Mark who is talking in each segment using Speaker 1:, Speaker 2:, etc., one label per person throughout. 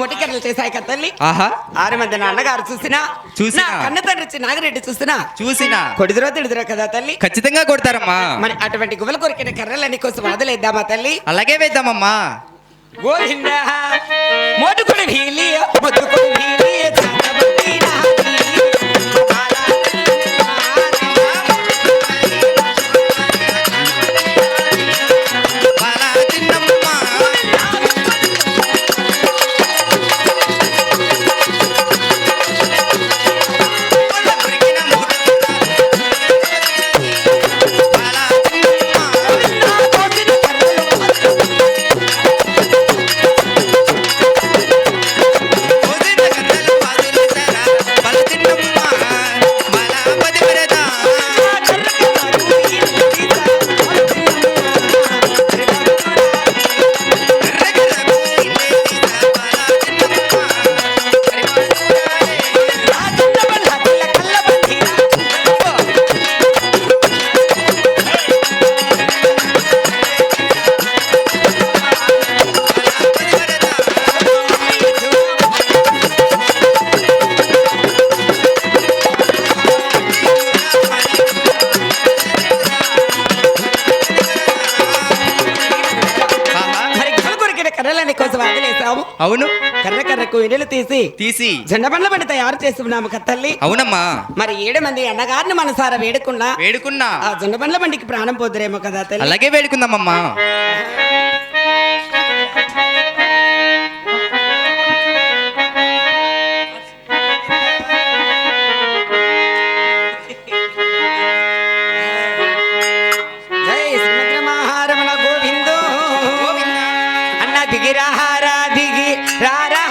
Speaker 1: తల్లి?
Speaker 2: ఆహా.
Speaker 1: ఆరు మంది నాన్నగారు చూసినా
Speaker 2: చూసినా.
Speaker 1: కన్న తండ్రి వచ్చి నాగిరెడ్డి చూసినా
Speaker 2: చూసినా.
Speaker 1: కొడిదిరో తిడిదిరో కదా తల్లి?
Speaker 2: ఖచ్చితంగా కొడతారమ్మా.
Speaker 1: మరి అటువంటి గువ్వలు కొరికిన కర్రలని కోసం వదిలేద్దామా తల్లి?
Speaker 2: అలాగే వేద్దామమ్మా.
Speaker 1: గోవింద మోటుకుడు భీలి మొత్తుకుడు భీలి కర్రకు ఇడలు తీసి
Speaker 2: తీసి.
Speaker 1: జెండ బండ్ల బండి తయారు చేస్తున్నాము కత్తల్లి
Speaker 2: అవునమ్మా.
Speaker 1: మరి ఏడు మంది అన్నగారిని మనసారా వేడుకున్నా?
Speaker 2: వేడుకున్నా.
Speaker 1: ఆ జెండ బండ్ల బండికి ప్రాణం పోదురేమో కదా తల్లి.
Speaker 2: అలాగే వేడుకుందామమ్మా.
Speaker 1: జై శ్రీమద్రమహారమణ గోవిందో. అన్న దిగి రారా దిగి రారా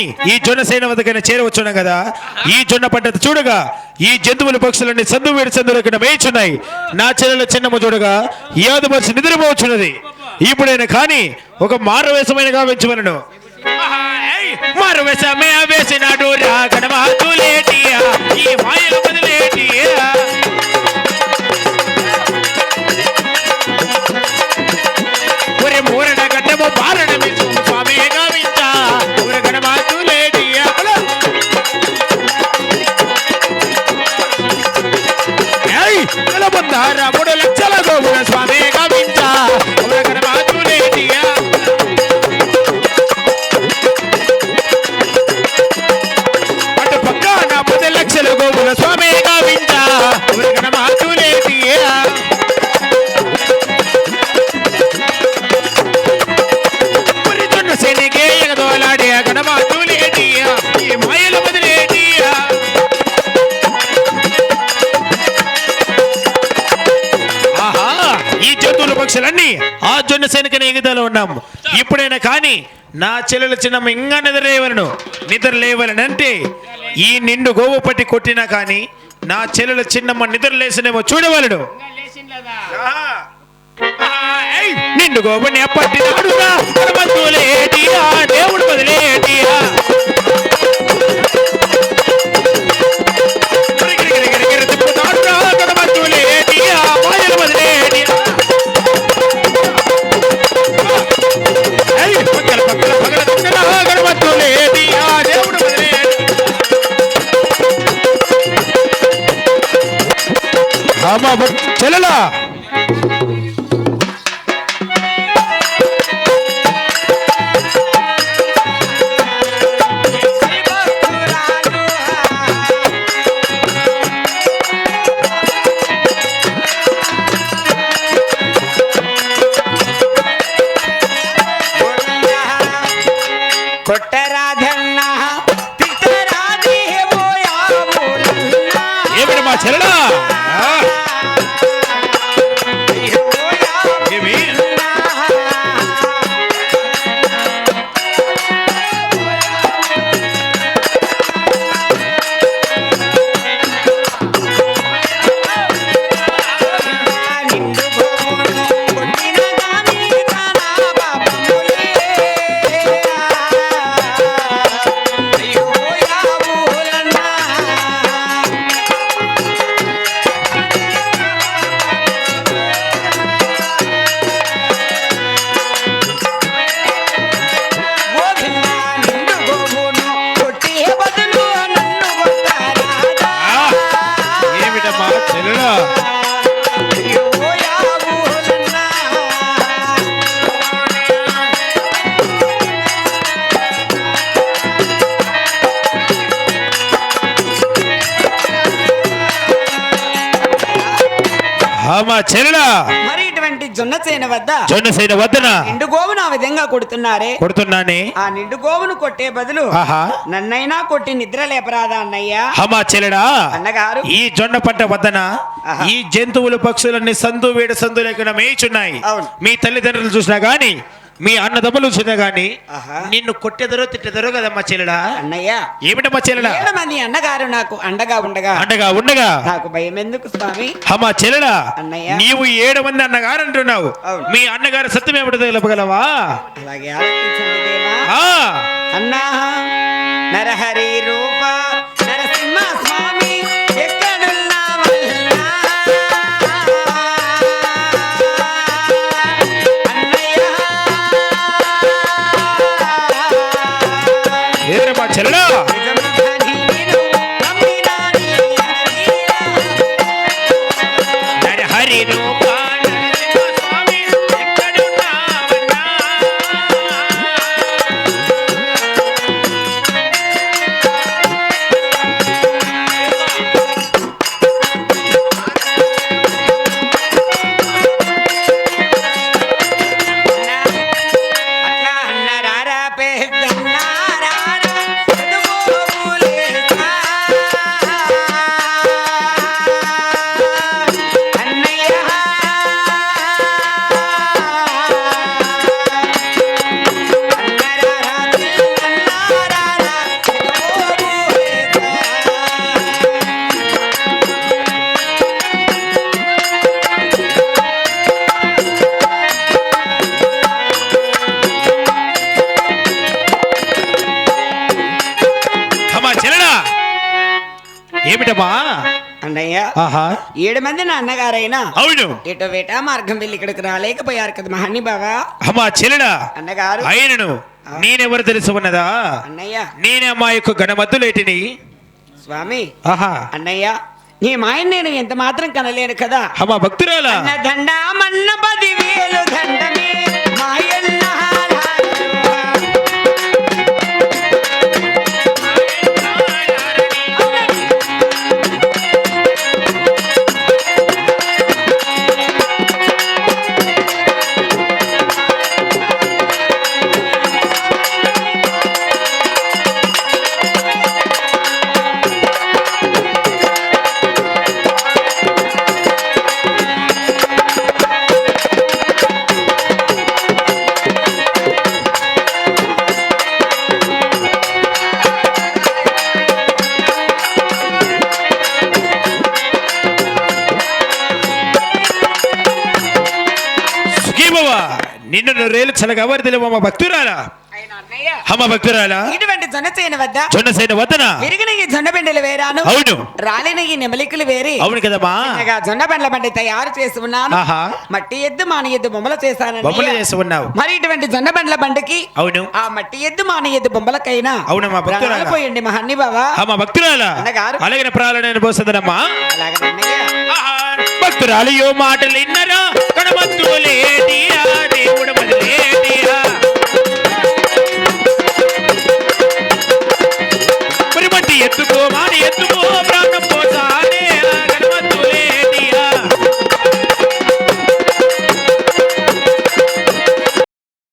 Speaker 3: కానీ ఈ జొన్న సేన వద్దకైనా చేరవచ్చున్నాం కదా? ఈ జొన్న పంట చూడగా ఈ జంతువుల పక్షులన్నీ సందు వేడి సందులకి మేచున్నాయి నా చెల్లెల చిన్నమ్మ చూడగా యాదమర్చి నిద్రపోవచ్చున్నది. ఇప్పుడైనా కానీ ఒక మారవేషమైన గావించమనను మారవేషమే వేసినాడు రా ఈ ఒరే మూరడ గడ్డము బారణ సైనికని ఉన్నాం. ఇప్పుడైనా కానీ నా చెల్లెల చిన్నమ్మ ఇంకా నిద్ర లేవలను అంటే ఈ నిండు గోవు పట్టి కొట్టినా కానీ నా చెల్లెల చిన్నమ్మ నిద్ర లేసనేమో చూడవలను నిండు గోవుని పట్టినాడుగా దేవుడు వదిలేటియా. అమ్మా చెల్లెలా
Speaker 1: కొట్టరాధన్న మరి ఇటువంటి జొన్న వద్ద
Speaker 3: జొన్న సైన వద్దన.
Speaker 1: నిండు గోవును ఆ విధంగా కొడుతున్నారే?
Speaker 3: కొడుతున్నానే.
Speaker 1: ఆ నిండు గోవును కొట్టే బదులు నన్నైనా కొట్టి నిద్ర లేపరాదా అన్నయ్య?
Speaker 3: అమ్మా చెల్లెడా
Speaker 1: అన్నగారు.
Speaker 3: ఈ జొన్న పంట వద్దన. ఈ జంతువులు పక్షులన్నీ సందు వేడి సందు లేకుండా మేయుచున్నాయి. మీ తల్లిదండ్రులు చూసినా గాని మీ అన్నదమ్ములు చూసినా గాని. నిన్ను కొట్టెదరో తిట్టెదరో కదమ్మా చెల్లెడా?
Speaker 1: అన్నయ్య.
Speaker 3: ఏమిటమ్మా చెల్లెడా?
Speaker 1: మంది అన్నగారు నాకు అండగా ఉండగా?
Speaker 3: అండగా ఉండగా?
Speaker 1: నాకు భయం ఎందుకు స్వామి?
Speaker 3: అమ్మా చెల్లెడా
Speaker 1: అన్నయ్య.
Speaker 3: నీవు ఏడు మంది అన్నగారు అంటున్నావు. మీ అన్నగారు సత్యం ఏమిటో తెలపగలవా?
Speaker 1: అలాగే అన్నా నరహరి రూప
Speaker 3: ఏమిటమ్మా
Speaker 1: అన్నయ్య ఏడు మంది నా అన్నగారైనా
Speaker 3: అవును.
Speaker 1: ఇటు వేట మార్గం వెళ్ళి ఇక్కడికి రాలేకపోయారు కదా మహన్ని బావా.
Speaker 3: అమ్మా చెల్లెడా
Speaker 1: అన్నగారు.
Speaker 3: ఆయనను నేనెవరు తెలుసు ఉన్నదా?
Speaker 1: అన్నయ్య.
Speaker 3: నేనే అమ్మా యొక్క గణమద్దులేటిని
Speaker 1: స్వామి.
Speaker 3: ఆహా.
Speaker 1: అన్నయ్య నీ మాయన నేను ఎంత మాత్రం కనలేను కదా.
Speaker 3: అమ్మా భక్తురాలా?
Speaker 1: అన్న దండ
Speaker 3: సుఖీభవ నిన్ను తెలియమ్మ భక్తురాలా? అమ్మ
Speaker 1: ఇటువంటి వద్ద. విరిగిన ఈ జొన్న బెండలు వేరాను.
Speaker 3: అవును.
Speaker 1: రాలిన ఈ నెమలికలు వేరి.
Speaker 3: అవును కదమ్మా.
Speaker 1: జొన్న బండ్ల బండి తయారు చేసి ఉన్నాను. మట్టి ఎద్దు మాని ఎద్దు బొమ్మలు చేశానండి.
Speaker 3: బొమ్మలు చేసి ఉన్నావు.
Speaker 1: మరి ఇటువంటి జొన్న బండ్ల బండికి
Speaker 3: అవును.
Speaker 1: ఆ మట్టి ఎద్దు మాని ఎద్దు బొమ్మలకైనా
Speaker 3: భక్తురాలా.
Speaker 1: ప్రాణాలు పోయండి మహన్ని బావా
Speaker 3: అమ్మ భక్తురాలా. అలాగే ప్రాణాలను పోస్తుందమ్మా
Speaker 1: అలాగే
Speaker 3: భక్తురాలియో మాటలు విన్నరా కడమత్తులేటియా దేవుడు మొదలేటియా మరి మట్టి ఎత్తుకో మాని ఎత్తు